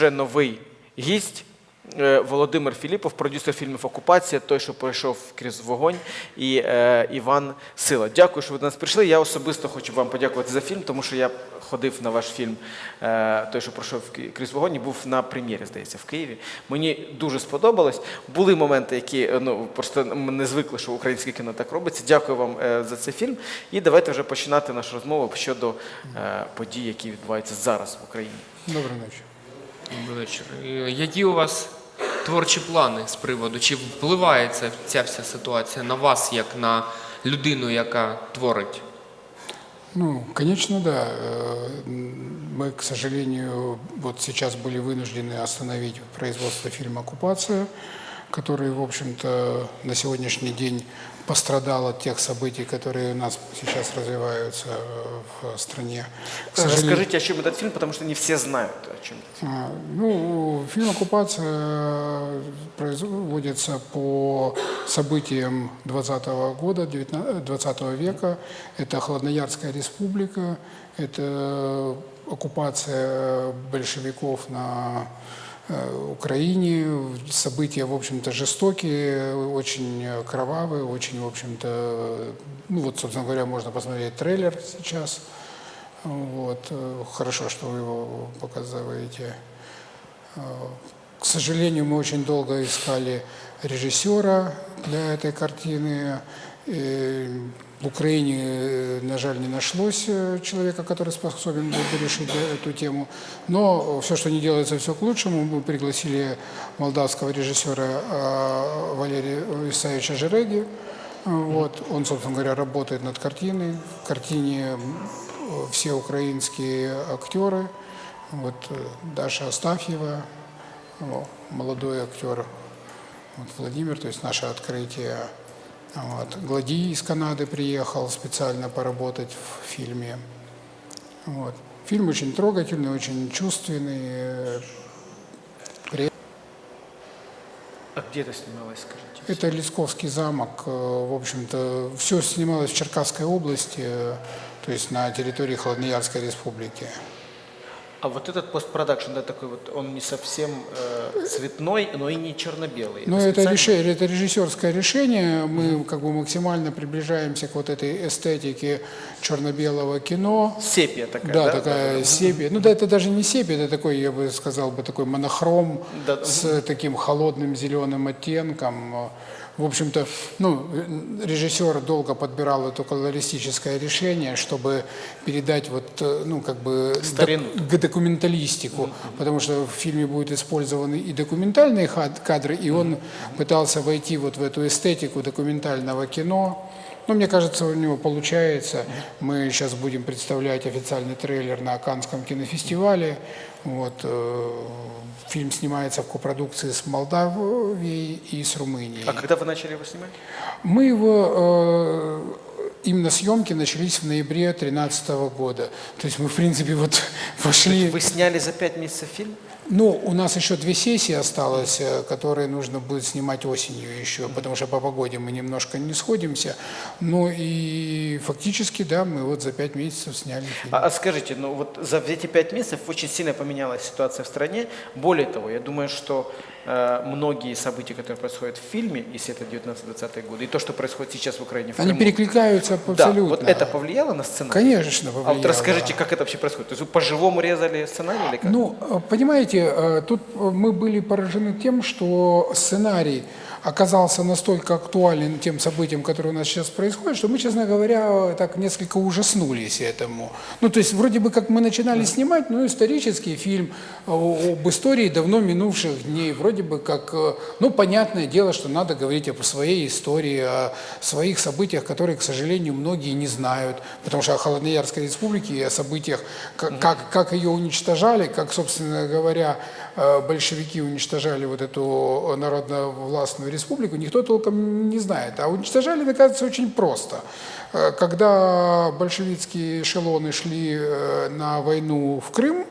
вже новий гість. Е, Володимир Філіпов, продюсер фільмів Окупація, той, що пройшов крізь вогонь, і е, Іван Сила. Дякую, що ви до нас прийшли. Я особисто хочу вам подякувати за фільм, тому що я ходив на ваш фільм, е, той, що пройшов крізь вогонь, і був на прем'єрі, здається, в Києві. Мені дуже сподобалось. Були моменти, які е, ну просто не звикли, що українське кіно так робиться. Дякую вам е, за цей фільм. І давайте вже починати нашу розмову щодо е, подій, які відбуваються зараз в Україні. Доброй ночи. Добрий вечір. Е, Які у вас творчі плани з приводу? Чи впливає ця, ця вся ситуація на вас, як на людину, яка творить? Ну, конечно, да. Э, м, Мы, к сожалению, вот сейчас были вынуждены остановить производство фильма «Оккупация», Который, в общем-то, на сегодняшний день пострадал от тех событий, которые у нас сейчас развиваются э, в стране. К сожалению, Расскажите, о чем этот фильм, потому что не все знают, о чем фильм. А, Ну, фильм «Оккупация» производится по событиям 20 года, 19 20 века. Это Холодноярская республика, это оккупация большевиков на э, Украине. События, в общем-то, жестокие, очень кровавые, очень, в общем-то, ну вот, собственно говоря, можно посмотреть трейлер сейчас. Вот. э, Хорошо, что вы его показываете. Э, К сожалению, мы очень долго искали режиссера для этой картины. Э, В Украине, э, на жаль, не нашлось э, человека, который способен был бы решить э, эту тему. Но все, что не делается, все к лучшему. Мы пригласили молдавского режиссера Валерия Исаевича Жереги. Вот. Он, собственно говоря, работает над картиной. В картине все украинские актеры. Вот Даша Астафьева, молодой актер вот Владимир, то есть наше открытие. Вот. Гладий из Канады приехал специально поработать в фильме. Вот. Фильм очень трогательный, очень чувственный. э, при- А где это снималось, скажите? Это Лисковский замок. э, В общем-то, все снималось в Черкасской области, э, то есть на территории Холодноярской республики. А вот этот постпродакшн, да, такой вот, он не совсем э, цветной, но и не черно-белый. Ну, это, решение, это режиссерское решение. Мы как бы максимально приближаемся к вот этой эстетике черно-белого кино. Сепия такая, Да, да? такая сепия. Ну да, это даже не сепия, это такой, я бы сказал бы, такой монохром Да. с таким холодным зеленым оттенком. В общем-то, ну, режиссер долго подбирал это колористическое решение, чтобы передать вот, э, ну, как бы док- Старину. г- документалистику, потому что в фильме будут использованы и документальные кадры, и он пытался войти вот в эту эстетику документального кино. Ну, мне кажется, у него получается. Мы сейчас будем представлять официальный трейлер на Каннском кинофестивале. Вот, э, фильм снимается в копродукции с Молдавией и с Румынией. А когда вы начали его снимать? Мы его, э, именно съемки начались в ноябре 2013 года. То есть мы, в принципе, вот пошли... Вы сняли за пять месяцев фильм? Ну, у нас еще две сессии осталось, э, которые нужно будет снимать осенью еще, потому что по погоде мы немножко не сходимся. Ну и фактически, да, мы вот за пять месяцев сняли фильм. А, а скажите, ну вот за эти пять месяцев очень сильно поменялась ситуация в стране. Более того, я думаю, что многие события, которые происходят в фильме, если это 19-20 годы, и то, что происходит сейчас в Украине, в Они Крыму, перекликаются да, абсолютно. вот это повлияло на сценарий? Конечно, А вот повлияло. расскажите, как это вообще происходит? То есть вы по-живому резали сценарий или как? Ну, э, понимаете, э, тут э, мы были поражены тем, что сценарий оказался настолько актуален тем событиям, которые у нас сейчас происходят, что мы, честно говоря, так несколько ужаснулись этому. Ну, то есть, вроде бы, как мы начинали снимать, ну, исторический фильм об истории давно минувших дней, вроде бы как, э, ну, понятное дело, что надо говорить о своей истории, о своих событиях, которые, к сожалению, многие не знают, потому что о Холодноярской республике и о событиях, как, как, ее уничтожали, как, собственно говоря, большевики уничтожали вот эту народно-властную республику, никто толком не знает. А уничтожали, оказывается, очень просто. Э, Когда большевистские эшелоны шли э, на войну в Крым,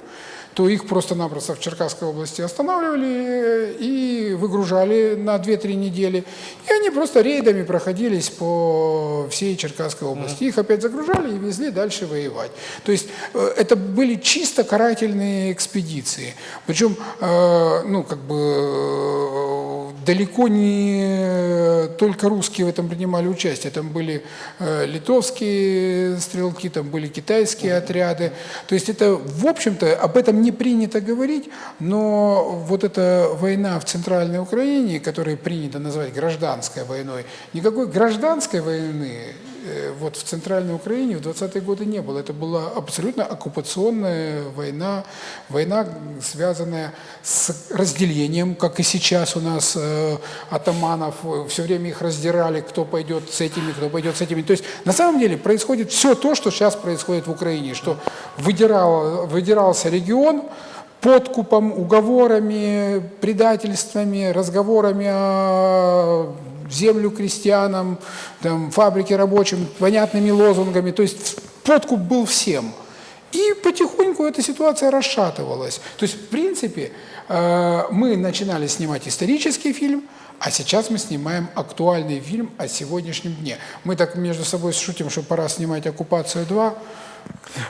то их просто-напросто в Черкасской области останавливали и выгружали на 2-3 недели. И они просто рейдами проходились по всей Черкасской области. Их опять загружали и везли дальше воевать. То есть э, это были чисто карательные экспедиции. Причем, э, ну, как бы э, далеко не только русские в этом принимали участие. Там были э, литовские стрелки, там были китайские отряды. То есть это, в общем-то, об этом не принято говорить, но вот эта война в Центральной Украине, которую принято называть гражданской войной, никакой гражданской войны вот в Центральной Украине в 20-е годы не было. Это была абсолютно оккупационная война, война, связанная с разделением, как и сейчас у нас э, атаманов, все время их раздирали, кто пойдет с этими, кто пойдет с этими. То есть на самом деле происходит все то, что сейчас происходит в Украине, что выдирал, выдирался регион, подкупом, уговорами, предательствами, разговорами о землю крестьянам, там, фабрики рабочим, понятными лозунгами. То есть подкуп был всем. И потихоньку эта ситуация расшатывалась. То есть, в принципе, э, мы начинали снимать исторический фильм, а сейчас мы снимаем актуальный фильм о сегодняшнем дне. Мы так между собой шутим, что пора снимать «Оккупацию 2»,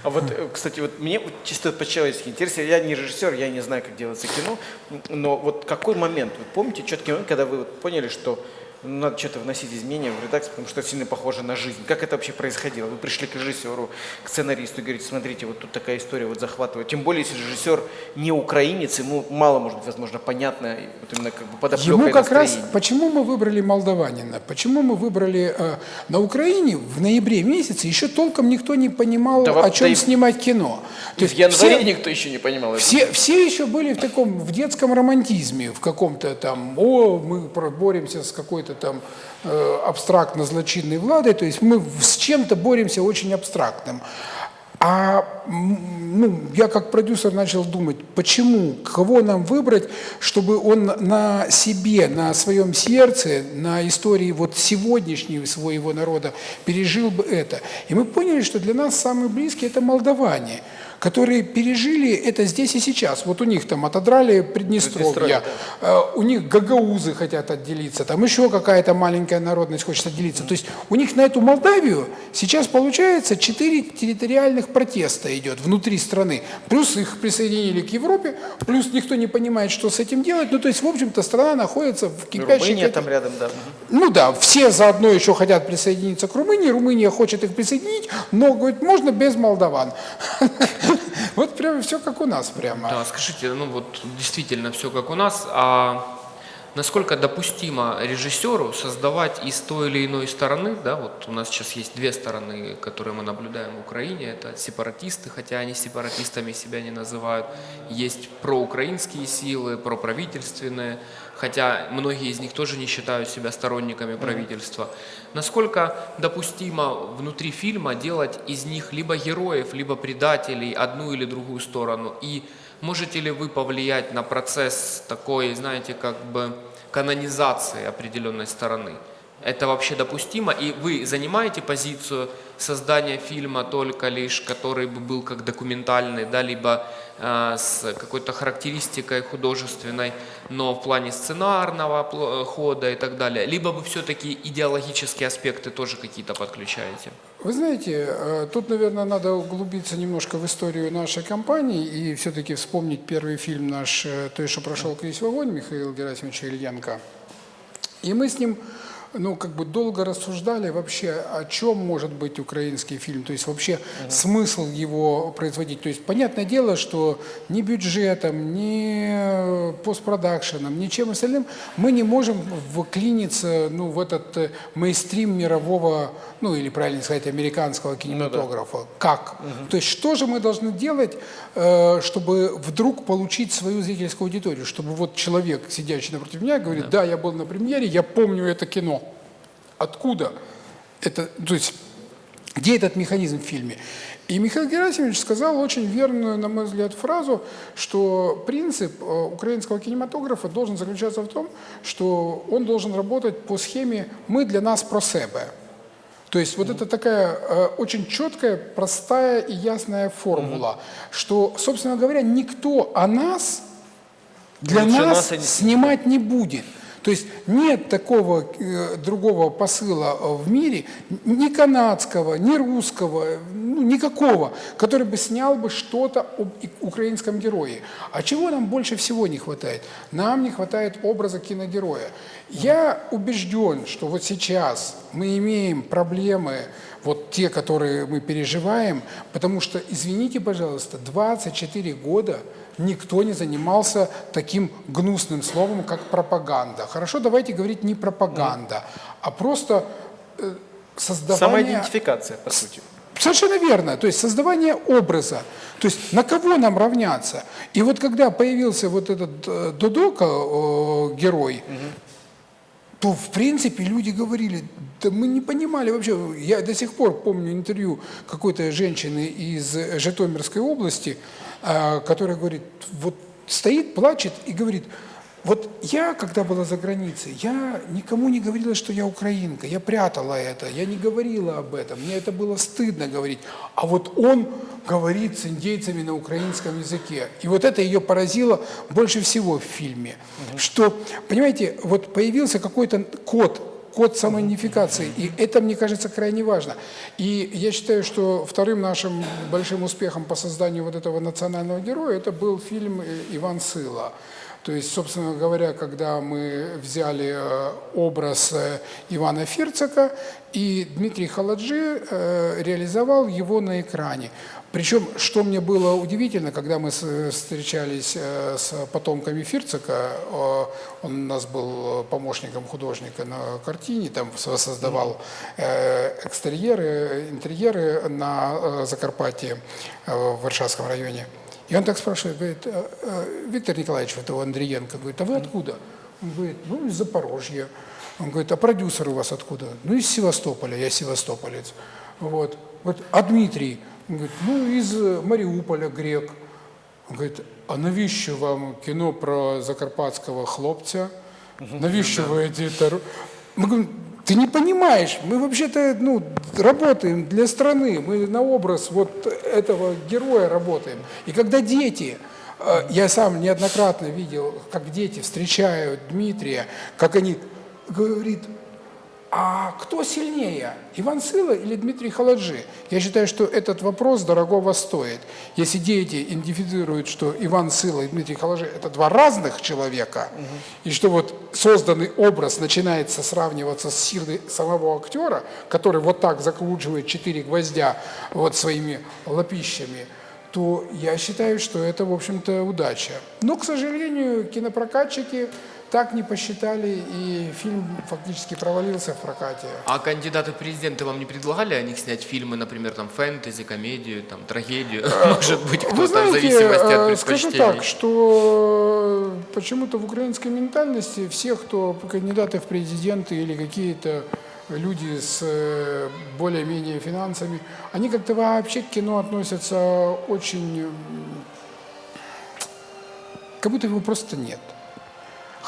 А вот, э, кстати, вот мне чисто по-человечески интересно, я не режиссер, я не знаю, как делается кино, но вот какой момент, вы помните четкий момент, когда вы вот поняли, что надо что-то вносить изменения в редакцию, потому что это сильно похоже на жизнь. Как это вообще происходило? Вы пришли к режиссеру, к сценаристу и говорите, смотрите, вот тут такая история вот захватывает. Тем более, если режиссер не украинец, ему мало, может быть, возможно, понятно, вот именно как бы подоплека Ему как раз, настроение. почему мы выбрали молдаванина, почему мы выбрали э, на Украине в ноябре месяце, еще толком никто не понимал, Да о чем да снимать кино. То есть в январе никто еще не понимал этого. Все, все еще были в таком, в детском романтизме, в каком-то там, о, мы боремся с какой-то там э, абстрактно-злочинной владой, то есть мы с чем-то боремся очень абстрактным. А ну, я как продюсер начал думать, почему, кого нам выбрать, чтобы он на себе, на своем сердце, на истории вот сегодняшнего своего народа пережил бы это. И мы поняли, что для нас самые близкие – это молдаване, которые пережили это здесь и сейчас. Вот у них там отодрали Приднестровье, Приднестровье, Э, у них гагаузы хотят отделиться, там еще какая-то маленькая народность хочет отделиться. То есть у них на эту Молдавию сейчас получается четыре территориальных протеста идет внутри страны. Плюс их присоединили к Европе, плюс никто не понимает, что с этим делать. Ну, то есть, в общем-то, страна находится в кипящей... Румыния там рядом, да. Ну да, все заодно еще хотят присоединиться к Румынии, Румыния хочет их присоединить, но, говорит, можно без молдаван. Вот прямо все как у нас прямо. Да, скажите, ну вот действительно все как у нас, а насколько допустимо режиссеру создавать из той или иной стороны, да, вот у нас сейчас есть две стороны, которые мы наблюдаем в Украине, это сепаратисты, хотя они сепаратистами себя не называют, есть проукраинские силы, проправительственные, хотя многие из них тоже не считают себя сторонниками правительства. Насколько допустимо внутри фильма делать из них либо героев, либо предателей, одну или другую сторону? И можете ли вы повлиять на процесс такой, знаете, как бы канонизации определенной стороны? Это вообще допустимо? И вы занимаете позицию создания фильма только лишь, который бы был как документальный, да, либо э, с какой-то характеристикой художественной, но в плане сценарного э, хода и так далее, либо вы все-таки идеологические аспекты тоже какие-то подключаете? Вы знаете, э, тут, наверное, надо углубиться немножко в историю нашей компании и все-таки вспомнить первый фильм наш, э, той, что прошел крізь вогонь Михаила Герасимовича Ильенко. И мы с ним ну, как бы долго рассуждали вообще, о чем может быть украинский фильм, то есть вообще смысл его производить. То есть понятное дело, что ни бюджетом, ни постпродакшеном, ничем остальным мы не можем вклиниться ну, в этот э, мейстрим мирового, ну или правильно сказать, американского кинематографа. Как? То есть что же мы должны делать, э, чтобы вдруг получить свою зрительскую аудиторию, чтобы вот человек, сидящий напротив меня, говорит, да, я был на премьере, я помню это кино. Откуда? Это, то есть, где этот механизм в фильме? И Михаил Герасимович сказал очень верную, на мой взгляд, фразу, что принцип э, украинского кинематографа должен заключаться в том, что он должен работать по схеме «мы для нас про себе». То есть вот это такая э, очень четкая, простая и ясная формула, что, собственно говоря, никто о нас для Лучше нас нас снимать не будет. То есть нет такого э, другого посыла э, в мире, ни канадского, ни русского, ну, никакого, который бы снял бы что-то об украинском герое. А чего нам больше всего не хватает? Нам не хватает образа киногероя. Я убежден, что вот сейчас мы имеем проблемы, вот те, которые мы переживаем, потому что, извините, пожалуйста, 24 года никто не занимался таким гнусным словом, как пропаганда. Хорошо, давайте говорить не пропаганда, а просто э, создавание... Самоидентификация, по сути. Совершенно верно. То есть создавание образа. То есть на кого нам равняться? И вот когда появился вот этот э, Додока, э, герой, то в принципе люди говорили, да мы не понимали вообще. Я до сих пор помню интервью какой-то женщины из Житомирской области, а, которая говорит, вот стоит, плачет и говорит, вот я, когда была за границей, я никому не говорила, что я украинка, я прятала это, я не говорила об этом, мне это было стыдно говорить. А вот он говорит с индейцами на украинском языке. И вот это ее поразило больше всего в фильме. Что, понимаете, вот появился какой-то код, код самоидентификации, и это, мне кажется, крайне важно. И я считаю, что вторым нашим большим успехом по созданию вот этого национального героя, это был фильм э, «Иван Сыла». То есть, собственно говоря, когда мы взяли э, образ э, Ивана Фирцака, и Дмитрий Халаджи э, реализовал его на экране. Причем, что мне было удивительно, когда мы встречались с потомками Фирцака, э, он у нас был помощником художника на картине, там со- создавал экстерьеры, интерьеры на Закарпатье, в Варшавском районе. И он так спрашивает, говорит, «А, а, Виктор Николаевич, вот его Андриенко, говорит, а вы откуда? Он говорит, ну, из Запорожья. Он говорит, а продюсер у вас откуда? Ну, из Севастополя, я севастополец. Вот. Вот, а Дмитрий? Он говорит, ну, из э, Маріуполя, грек. Он говорит, а навіщо вам кіно про закарпатського хлопця? Навіщо ви это... ро-?» Мы говорим, ты не понимаешь, мы вообще-то ну, работаем для страны, мы на образ вот этого героя работаем. И когда дети, э, я сам неоднократно видел, как дети встречают Дмитрия, как они говорит, а кто сильнее, Иван Сыла или Дмитрий Халаджи? Я считаю, что этот вопрос дорогого стоит. Если дети идентифицируют, что Иван Сыла и Дмитрий Халаджи – это два разных человека, и что вот созданный образ начинается сравниваться с силой самого актера, который вот так закручивает четыре гвоздя вот своими лопищами, то я считаю, что это, в общем-то, удача. Но, к сожалению, кинопрокатчики так не посчитали, и фильм фактически провалился в прокате. А кандидаты в президенты вам не предлагали о них снять фильмы, например, там фэнтези, комедию, там трагедию? Может быть, кто-то в зависимости от э, скажу предпочтений. так, что почему-то в украинской ментальности все, кто кандидаты в президенты или какие-то люди с э, более-менее финансами, они как-то вообще к кино относятся очень... Как будто его просто нет.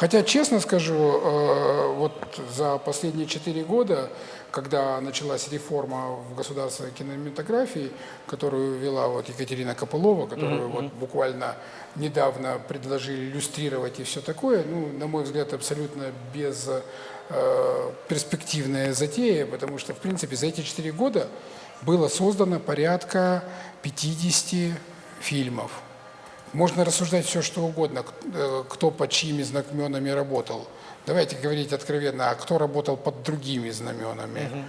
Хотя, честно скажу, э, вот за последние четыре года, когда началась реформа в государственной кинематографии, которую вела вот Екатерина Копылова, которую вот буквально недавно предложили иллюстрировать и все такое, ну, на мой взгляд, абсолютно без э, перспективная затея, потому что, в принципе, за эти четыре года было создано порядка 50 фильмов. Можно рассуждать все, что угодно, э, кто под чьими знаменами работал. Давайте говорить откровенно, а кто работал под другими знаменами.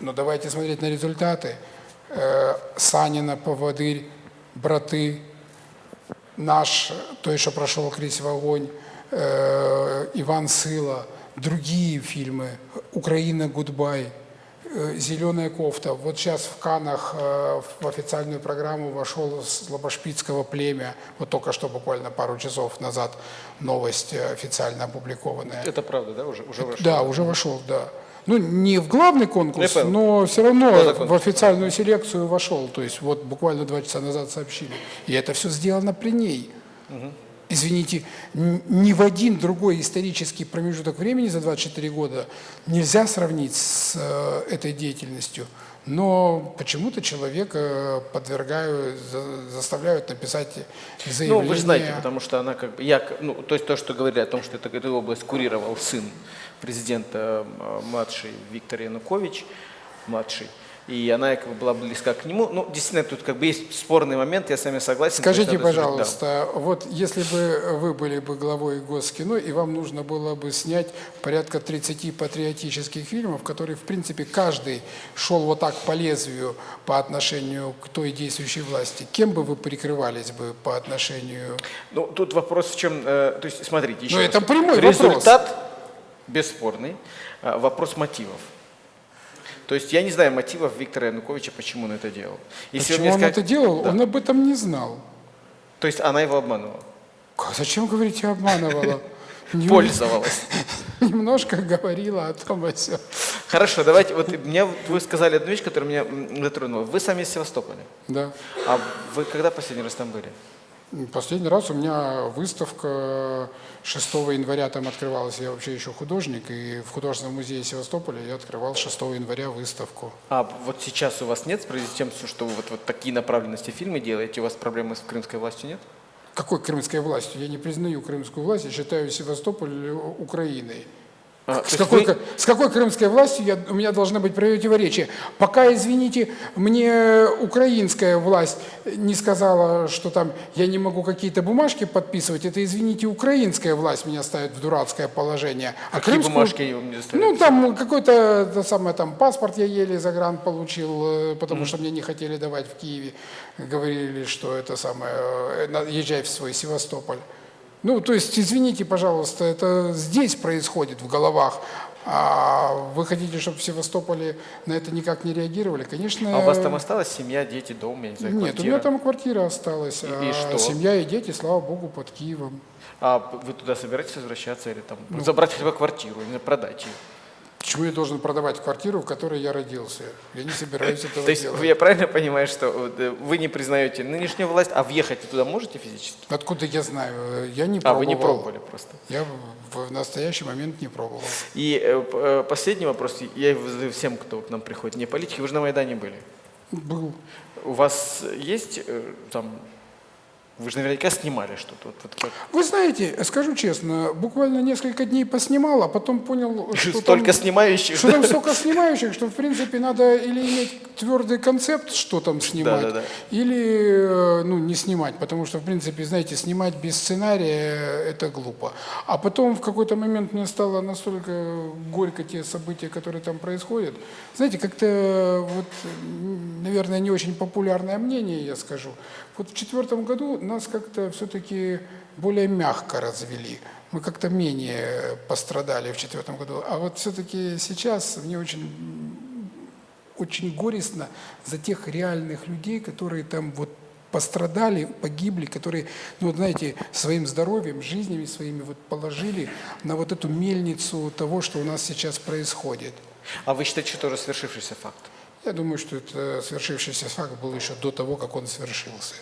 Но давайте смотреть на результаты. Э, Саніна, Поводырь, браты, наш, той, що пройшов крізь вогонь, э, Иван Сыла, другие фильмы, Украина, Гудбай, Зеленая кофта. Вот сейчас в Канах э, в официальную программу вошел с Лобошпицкого племя. Вот только что, буквально пару часов назад, новость э, официально опубликованная. Это правда, да, уже, уже вошел? Да, уже вошел, да. Ну, не в главный конкурс, но все равно в официальную селекцию вошел. То есть вот буквально два часа назад сообщили. И это все сделано при ней. Извините, ни в один другой исторический промежуток времени за 24 года нельзя сравнить с э, этой деятельностью. Но почему-то человека подвергают, за- заставляют написать Ну, заявление. вы же знаете, потому что она как бы, я, ну, то есть то, что говорили о том, что это, эту область курировал сын президента э, младший Виктор Янукович, младший, и она как бы была близка к нему. Ну, действительно, тут как бы есть спорный момент, я с вами согласен. Скажите, судить, да. пожалуйста, вот если бы вы были бы главой Госкино, и вам нужно было бы снять порядка 30 патриотических фильмов, которые, в принципе, каждый шел вот так по лезвию по отношению к той действующей власти, кем бы вы прикрывались бы по отношению... Ну, тут вопрос в чем, э, то есть, смотрите, еще Ну, это прямой Результат бесспорный, а, вопрос мотивов. То есть я не знаю мотивов Виктора Януковича, почему он это делал. Если вы Почему он скажете- это делал? Да. Он об этом не знал. То есть она его обманула, Зачем, говорите, обманывала? Не- пользовалась. Немножко говорила о том, о сём. Хорошо, давайте, вот мне вы сказали одну вещь, которая меня затронула. Вы сами из Севастополя. Да. А вы когда последний раз там были? Последний раз у меня выставка 6 января там открывалась. Я вообще еще художник, и в художественном музее Севастополя я открывал 6 января выставку. А вот сейчас у вас нет, с тем, что вы вот, вот такие направленности фильмы делаете, у вас проблемы с крымской властью нет? Какой крымской властью? Я не признаю крымскую власть, я считаю Севастополь Украиной. А, С какой, вы- с какой крымской властью я, у меня должно быть противоречие? Пока, извините, мне украинская власть не сказала, что там я не могу какие-то бумажки подписывать, это, извините, украинская власть меня ставит в дурацкое положение. А Какие крымскую- бумажки они вам не заставляют? Ну, там какой-то, это самое, там, паспорт я еле загран получил, э, потому что мне не хотели давать в Киеве. Говорили, что это самое, э, езжай в свой Севастополь. Ну, то есть, извините, пожалуйста, это здесь происходит в головах. А вы хотите, чтобы в Севастополе на это никак не реагировали? Конечно. А у вас там осталась семья, дети, дом, я не знаю, Нет, у квартира? меня там квартира осталась. И- а и что? Семья и дети, слава богу, под Киевом. А вы туда собираетесь возвращаться или там Ну. забрать хотя бы квартиру, или продать ее? Почему я должен продавать квартиру, в которой я родился? Я не собираюсь этого То есть делать. я правильно понимаю, что э, вы не признаете нынешнюю власть, а въехать туда можете физически? Откуда я знаю? Я не А, пробовал. вы не пробовали просто. Я в, настоящий момент не пробовал. И э, э, последний вопрос, я всем, кто к нам приходит, не политики, вы же на Майдане были. Был. У вас есть э, там, вы же наверняка снимали что-то. Вот, вот как- Вы знаете, скажу честно, буквально несколько дней поснимал, а потом понял, что Столько там, снимающих. что там столько снимающих, что в принципе надо или иметь твердый концепт, что там снимать, Да-да-да. или э, ну, не снимать, потому что в принципе, знаете, снимать без сценария – это глупо. А потом в какой-то момент мне стало настолько горько те события, которые там происходят. Знаете, как-то вот, наверное, не очень популярное мнение, я скажу. Вот в четвертом году нас как-то все-таки более мягко развели. Мы как-то менее пострадали в четвертом году. А вот все-таки сейчас мне очень очень горестно за тех реальных людей, которые там вот пострадали, погибли, которые, ну вот знаете, своим здоровьем, жизнями своими вот положили на вот эту мельницу того, что у нас сейчас происходит. А вы считаете, что это уже свершившийся факт? Я думаю, что это свершившийся факт был еще до того, как он свершился.